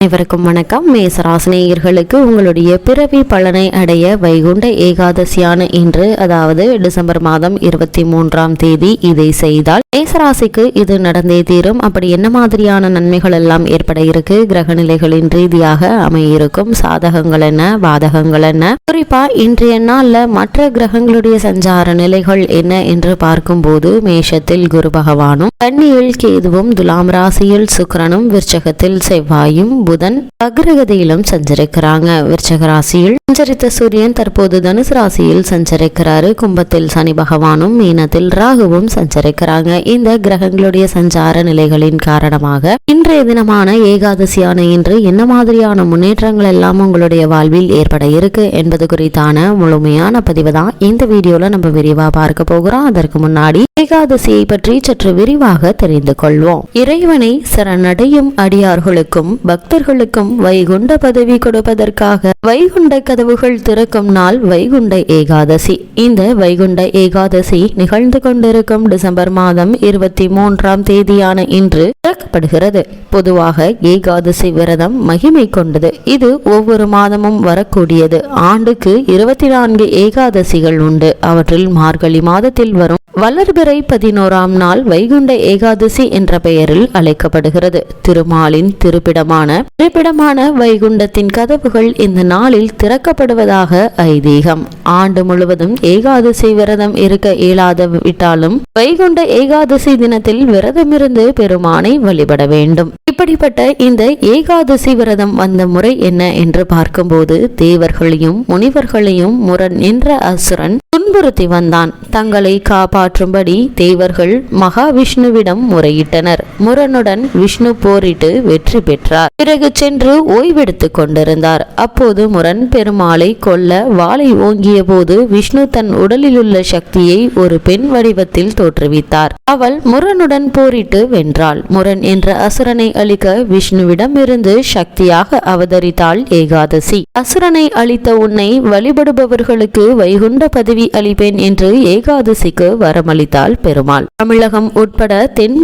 அனைவருக்கும் வணக்கம். மேசராசினியர்களுக்கு உங்களுடைய பிறவி பலனை அடைய வைகுண்ட ஏகாதசியான இன்று அதாவது டிசம்பர் மாதம் இருபத்தி மூன்றாம் தேதி இதை செய்தால் மேசராசிக்கு இது நடந்தே தீரும். அப்படி என்ன மாதிரியான நன்மைகள் எல்லாம் ஏற்பட இருக்கு? கிரக நிலைகளின் ரீதியாக அமையிருக்கும். சாதகங்கள் என்ன? பாதகங்கள் என்ன? குறிப்பா இன்றைய நாள்ல மற்ற கிரகங்களுடைய சஞ்சார நிலைகள் என்ன என்று பார்க்கும்போது மேஷத்தில் குரு பகவானும் கன்னியில் கேதுவும் துலாம் ராசியில் சுக்கரனும் விருச்சகத்தில் செவ்வாயும் புதன் அக்ரகதியிலும் சஞ்சரிக்கிறாங்க. விருச்சக ராசியில் சஞ்சரித்த சூரியன் தற்போது தனுசு ராசியில் சஞ்சரிக்கிறாரு. கும்பத்தில் சனி பகவானும் மீனத்தில் ராகுவும் சஞ்சரிக்கிறாங்க. இந்த கிரகங்களுடைய சஞ்சார நிலைகளின் காரணமாக இன்றைய தினமான ஏகாதசியான இன்று என்ன மாதிரியான முன்னேற்றங்கள் எல்லாம் உங்களுடைய வாழ்வில் ஏற்பட இருக்கு என்பது குறித்தான முழுமையான பதிவு தான் இந்த வீடியோல நம்ம விரிவா பார்க்க போகிறோம். அதற்கு முன்னாடி ஏகாதசியை பற்றி சற்று விரிவாக தெரிந்து கொள்வோம். இறைவனை சரணடையும் அடியார்களுக்கும் பக்தர்களுக்கும் வைகுண்ட பதவி கொடுப்பதற்காக வைகுண்ட கதவுகள் திறக்கும் நாள் வைகுண்ட ஏகாதசி. இந்த வைகுண்ட ஏகாதசி நிகழ்ந்து கொண்டிருக்கும் டிசம்பர் மாதம் இருபத்தி மூன்றாம் தேதியான இன்று திறக்கப்படுகிறது. பொதுவாக ஏகாதசி விரதம் மகிமை கொண்டது. இது ஒவ்வொரு மாதமும் வரக்கூடியது. ஆண்டுக்கு இருபத்தி நான்கு ஏகாதசிகள் உண்டு. அவற்றில் மார்கழி மாதத்தில் வரும் வளர்பிறை பதினோராம் நாள் வைகுண்ட ஏகாதசி என்ற பெயரில் அழைக்கப்படுகிறது. திருமாலின் திருப்பிடமான திருப்பிடமான வைகுண்டத்தின் கதவுகள் இந்த நாளில் திறக்கப்படுவதாக ஐதீகம். ஆண்டு முழுவதும் ஏகாதசி விரதம் இருக்க இயலாத விட்டாலும் வைகுண்ட ஏகாதசி தினத்தில் விரதமிருந்து பெருமானை வழிபட வேண்டும். இப்படிப்பட்ட இந்த ஏகாதசி விரதம் வந்த முறை என்ன என்று பார்க்கும்போது தேவர்களையும் முனிவர்களையும் முரண் என்ற அசுரன் துன்புறுத்தி வந்தான். தங்களை காப்பாற்றும்படி தேவர்கள் மகாவிஷ்ணுவிடம் முறையிட்டனர். முரனுடன் விஷ்ணு போரிட்டு வெற்றி பெற்றார். பிறகு சென்று ஓய்வெடுத்துக் கொண்டிருந்தார். அப்போது முரன் பெருமாளை கொல்ல வாளை ஓங்கிய போது விஷ்ணு தன் உடலிலுள்ள சக்தியை ஒரு பெண் வடிவத்தில் தோற்றுவித்தார். அவள் முரனுடன் போரிட்டு வென்றாள். முரன் என்ற அசுரனை அழிக்க விஷ்ணுவிடமிருந்து சக்தியாக அவதரித்தாள் ஏகாதசி. அசுரனை அழித்த உன்னை வழிபடுபவர்களுக்கு வைகுண்ட பதவி அளிப்பேன் என்று ஏகாதசிக்கு வர வரமளித்தாள் பெருமாள். தமிழகம் உட்பட தென்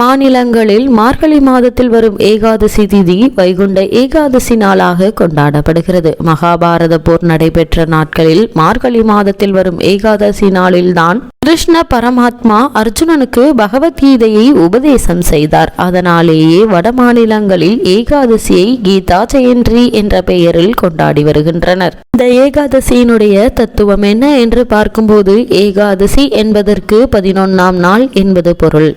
மாநிலங்களில் மார்கழி மாதத்தில் வரும் ஏகாதசி திதி வைகுண்ட ஏகாதசி நாளாக கொண்டாடப்படுகிறது. மகாபாரத போர் நடைபெற்ற நாட்களில் மார்கழி மாதத்தில் வரும் ஏகாதசி நாளில்தான் கிருஷ்ண பரமாத்மா அர்ஜுனனுக்கு பகவத்கீதையை உபதேசம் செய்தார். அதனாலேயே வட மாநிலங்களில் ஏகாதசியை கீதா ஜெயந்தி என்ற பெயரில் கொண்டாடி வருகின்றனர். இந்த ஏகாதசியினுடைய தத்துவம் என்ன என்று பார்க்கும்போது ஏகாதசி என்பதற்கு பதினொன்னாம் நாள் என்பது பொருள்.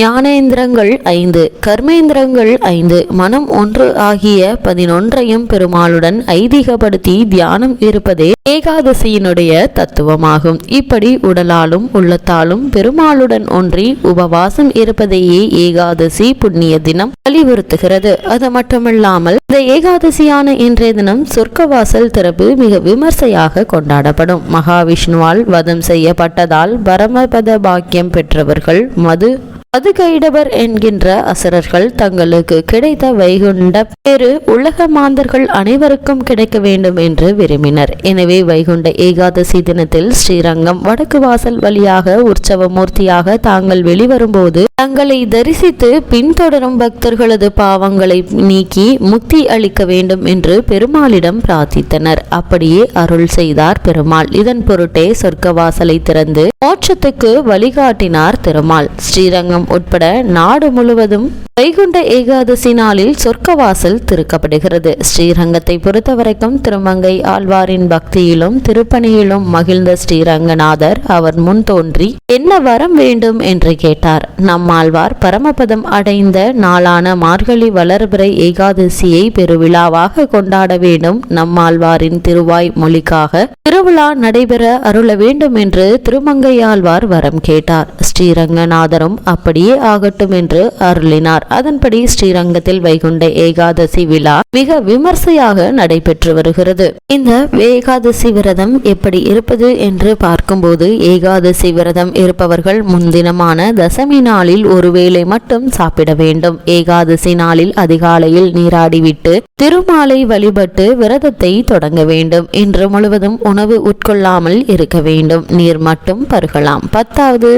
ஞானேந்திரங்கள் ஐந்து கர்மேந்திரங்கள் ஐந்து மனம் ஒன்று ஆகிய பதினொன்றையும் பெருமாளுடன் ஐதீகப்படுத்தி தியானம் இருப்பதே ஏகாதசியினுடைய தத்துவமாகும். இப்படி உடலாலும் உள்ளத்தாலும் பெருமாளுடன் ஒன்றி உபவாசம் இருப்பதையே ஏகாதசி புண்ணிய தினம் வலியுறுத்துகிறது. அது மட்டுமில்லாமல் இந்த ஏகாதசியான இன்றைய தினம் சொர்க்கவாசல் திறப்பு மிக விமர்சையாக கொண்டாடப்படும். மகாவிஷ்ணுவால் வதம் செய்யப்பட்டதால் பரமபத பாக்கியம் பெற்றவர்கள் மது மதுகைடவர் என்கின்ற அசுரர்கள் தங்களுக்கு கிடைத்த வைகுண்ட பேரு உலக மாந்தர்கள் அனைவருக்கும் கிடைக்க வேண்டும் என்று விரும்பினர். எனவே வைகுண்ட ஏகாதசி தினத்தில் ஸ்ரீரங்கம் வடக்கு வாசல் வழியாக உற்சவ மூர்த்தியாக தாங்கள் வெளிவரும்போது தங்களை தரிசித்து பின்தொடரும் பக்தர்களது பாவங்களை நீக்கி முக்தி அளிக்க வேண்டும் என்று பெருமாளிடம் பிரார்த்தித்தனர். அப்படியே அருள் செய்தார் பெருமாள். இதன் பொருட்டே சொர்க்க வாசலை திறந்து மோட்சத்துக்கு வழிகாட்டினார் திருமால். ஸ்ரீரங்கம் உட்பட நாடு முழுவதும் வைகுண்ட ஏகாதசி நாளில் சொர்க்கவாசல் திறக்கப்படுகிறது. ஸ்ரீரங்கத்தை பொறுத்தவரைக்கும் திருமங்கை ஆழ்வாரின் பக்தியிலும் திருப்பணியிலும் மகிழ்ந்த ஸ்ரீரங்கநாதர் அவர் முன் தோன்றி என்ன வரம் வேண்டும் என்று கேட்டார். நம்மாழ்வார் பரமபதம் அடைந்த நாளான மார்கழி வளர்பிறை ஏகாதசியை பெருவிழாவாக கொண்டாட வேண்டும். நம்மாழ்வாரின் திருவாய் மொழிக்காக திருவிழா நடைபெற அருள வேண்டும் என்று திருமங்கையாழ்வார் வரம் கேட்டார். ஸ்ரீரங்கநாதரும் அப்படியே ஆகட்டும் என்று அருளினார். அதன்படி ஸ்ரீரங்கத்தில் வைகுண்ட ஏகாதசி விழா மிக விமர்சையாக நடைபெற்று வருகிறது. இந்த ஏகாதசி விரதம் எப்படி இருப்பது என்று பார்க்கும்போது ஏகாதசி விரதம் இருப்பவர்கள் முன்தினமான தசமி நாளில் ஒருவேளை மட்டும் சாப்பிட வேண்டும். ஏகாதசி நாளில் அதிகாலையில் நீராடிவிட்டு திருமாலை வழிபட்டு விரதத்தை தொடங்க வேண்டும். இன்று முழுவதும் உணவு உட்கொள்ளாமல் இருக்க வேண்டும். நீர் மட்டும் பருகலாம். பத்தாவது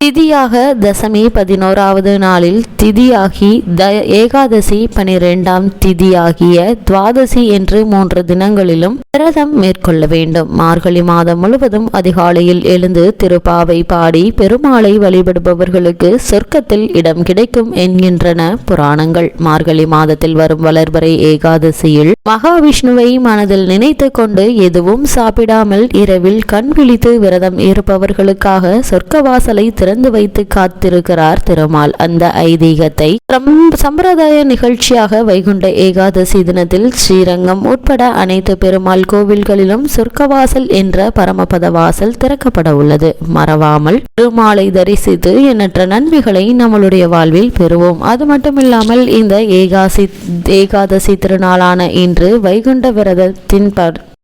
திதியாக தசமி பதினோராவது நாளில் திதியாகி த ஏகாதசி பனிரெண்டாம் திதியாகிய துவாதசி என்று மூன்று தினங்களிலும் விரதம் மேற்கொள்ள வேண்டும். மார்கழி மாதம் முழுவதும் அதிகாலையில் எழுந்து திருப்பாவை பாடி பெருமாளை வழிபடுபவர்களுக்கு சொர்க்கத்தில் இடம் கிடைக்கும் என்கின்றன புராணங்கள். மார்கழி மாதத்தில் வரும் வளர்வரை ஏகாதசியில் மகாவிஷ்ணுவை மனதில் நினைத்து கொண்டு எதுவும் சாப்பிடாமல் இரவில் கண் விழித்து விரதம் இருப்பவர்களுக்காக சொர்க்கவாசலை திறந்து வைத்து காத்திருக்கிறார் திருமால். அந்த ஐதீகத்தை சம்பிரதாய நிகழ்ச்சியாக வைகுண்ட ஏகாதசி தினத்தில் ஸ்ரீரங்கம் உட்பட அனைத்து பெருமாள் கோவில்களிலும் சொர்க்கவாசல் என்ற பரமபத வாசல் திறக்கப்பட உள்ளது. மறவாமல் திருமாலை தரிசித்து எண்ணற்ற நன்மைகளை நம்மளுடைய வாழ்வில் பெறுவோம். அது மட்டுமில்லாமல் இந்த ஏகாசி ஏகாதசி திருநாளான இன்று வைகுண்ட விரதத்தின்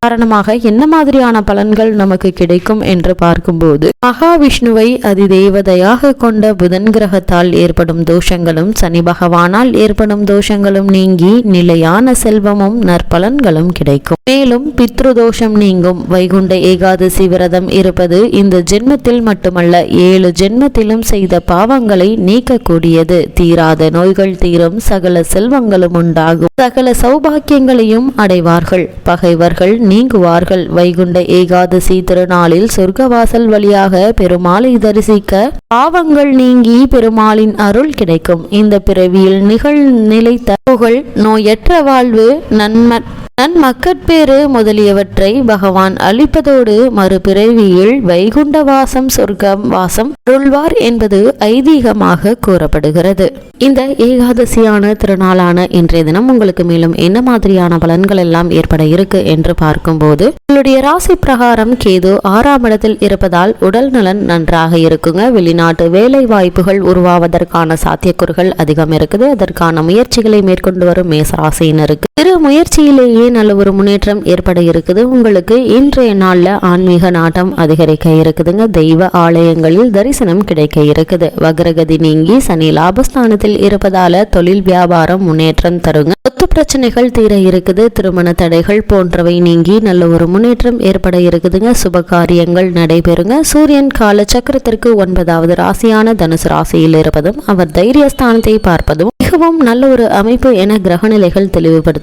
காரணமாக என்ன மாதிரியான பலன்கள் நமக்கு கிடைக்கும் என்று பார்க்கும்போது மகாவிஷ்ணுவை அதிதேவதையாக கொண்ட புதன் கிரகத்தால் ஏற்படும் தோஷங்களும் சனி பகவானால் ஏற்படும் தோஷங்களும் நீங்கி நிலையான செல்வமும் நற்பலன்களும் கிடைக்கும். மேலும் பித்ரு தோஷம் நீங்கும். வைகுண்ட ஏகாதசி விரதம் இருப்பது இந்த ஜென்மத்தில் மட்டுமல்ல ஏழு ஜென்மத்திலும் செய்த பாவங்களை நீக்கக்கூடியது. தீராத நோய்கள் தீரும். சகல செல்வங்களும் உண்டாகும். சகல சௌபாக்கியங்களையும் அடைவார்கள். பகைவர்கள் நீங்குவார்கள். வைகுண்ட ஏகாதசி திருநாளில் சொர்க்கவாசல் வழியாக பெருமாளை தரிசிக்க பாவங்கள் நீங்கி பெருமாளின் அருள் கிடைக்கும். இந்த பிறவியில் நிகழ் நிலைத்த புகழ் நோயற்ற வாழ்வு நன்ம நன்மக்கட்பேறு முதலியவற்றை பகவான் அளிப்பதோடு மறுபிறவியில் வைகுண்ட வாசம் சொர்க்கம் வாசம் அருள்வார் என்பது ஐதீகமாக கூறப்படுகிறது. இந்த ஏகாதசியான திருநாளான இன்றைய தினம் உங்களுக்கு மேலும் என்ன மாதிரியான பலன்கள் எல்லாம் ஏற்பட இருக்கு என்று பார்க்கும்போது உங்களுடைய ராசி பிரகாரம் கேது ஆறாம் இடத்தில் இருப்பதால் உடல் நலன் நன்றாக இருக்குங்க. வெளிநாட்டு வேலை வாய்ப்புகள் உருவாவதற்கான சாத்தியக்கூறுகள் அதிகம் இருக்குது. அதற்கான முயற்சிகளை மேற்கொண்டு வரும் மேசராசினருக்கு சிறு முயற்சியிலேயே நல்ல ஒரு முன்னேற்றம் ஏற்பட இருக்குது உங்களுக்கு இன்றைய நாளில் ஆன்மீக நாட்டம் அதிகரிக்க இருக்குதுங்க. தெய்வ ஆலயங்களில் தரிசனம் கிடைக்க இருக்குது. வக்ரகதி நீங்கி சனி லாபஸ்தானத்தில் இருப்பதால தொழில் வியாபாரம் முன்னேற்றம் தருங்க. சொத்து பிரச்சனைகள் தீர இருக்குது. திருமண தடைகள் போன்றவை நீங்கி நல்ல ஒரு முன்னேற்றம் ஏற்பட இருக்குதுங்க. சுப காரியங்கள் நடைபெறுங்க. சூரியன் கால சக்கரத்திற்கு ஒன்பதாவது ராசியான தனுசு ராசியில் இருப்பதும் அவர் தைரியஸ்தானத்தை பார்ப்பதும் மிகவும் நல்ல ஒரு அமைப்பு என கிரகநிலைகள்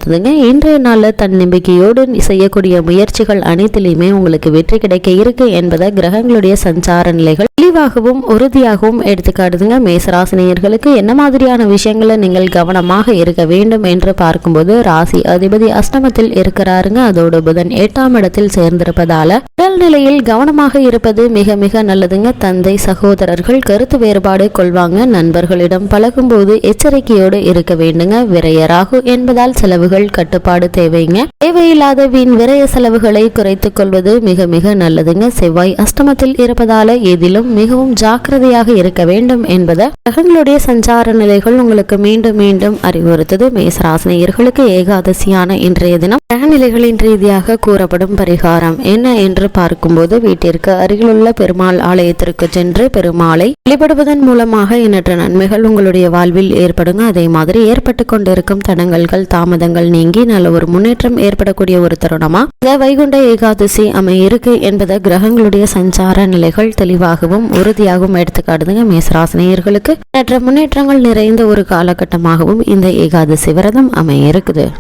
தெளிவுபடுத்துதுங்க இன்றைய நாளில் தன்னம்பிக்கையோடு செய்யக்கூடிய முயற்சிகள் அனைத்திலையுமே உங்களுக்கு வெற்றி கிடைக்க இருக்கு என்பதை கிரகங்களுடைய சஞ்சார நிலைகள் தெளிவாகவும் உறுதியாகவும் எடுத்துக்காட்டுதுங்க. மேசராசினியர்களுக்கு என்ன மாதிரியான விஷயங்களை நீங்கள் கவனமாக இருக்க வேண்டும் என்று பார்க்கும்போது ராசி அதிபதி அஷ்டமத்தில் இருக்கிறாருங்க. அதோடு புதன் எட்டாம் இடத்தில் சேர்ந்திருப்பதால உடல் நிலையில் கவனமாக இருப்பது மிக மிக நல்லதுங்க. தந்தை சகோதரர்கள் கருத்து வேறுபாடு கொள்வாங்க. நண்பர்களிடம் பழகும்போது எச்சரிக்கையோடு இருக்க வேண்டுங்க. விரையராகு என்பதால் செலவு செலவுகள் கட்டுப்பாடு தேவைங்க. தேவையில்லாத வீண் விரய செலவுகளை குறைத்துக் கொள்வது மிக மிக நல்லதுங்க. செவ்வாய் அஷ்டமத்தில் இருப்பதால எதிலும் மிகவும் ஜாக்கிரதையாக இருக்க வேண்டும் என்பதை கிரகங்களுடைய சஞ்சார நிலைகள் உங்களுக்கு மீண்டும் மீண்டும் அறிவுறுத்தது. மேசராசினியர்களுக்கு ஏகாதசியான இன்றைய தினம் கிரகநிலைகளின் ரீதியாக கூறப்படும் பரிகாரம் என்ன என்று பார்க்கும்போது வீட்டிற்கு அருகிலுள்ள பெருமாள் ஆலயத்திற்கு சென்று பெருமாளை வழிபடுவதன் மூலமாக எண்ணற்ற நன்மைகள் உங்களுடைய வாழ்வில் ஏற்படுங்க. அதே மாதிரி ஏற்பட்டு கொண்டிருக்கும் தடங்கல்கள் தாமதங்கள் நீங்கி நல்ல ஒரு முன்னேற்றம் ஏற்படக்கூடிய ஒரு தருணமா? இந்த வைகுண்ட ஏகாதசி அமைய இருக்கு என்பதை கிரகங்களுடைய சஞ்சார நிலைகள் தெளிவாகவும் உறுதியாகவும் எடுத்துக்காட்டுதுங்க மேசராசினியர்களுக்கு. மற்ற முன்னேற்றங்கள் நிறைந்த ஒரு காலகட்டமாகவும் இந்த ஏகாதசி விரதம் அமைய இருக்குது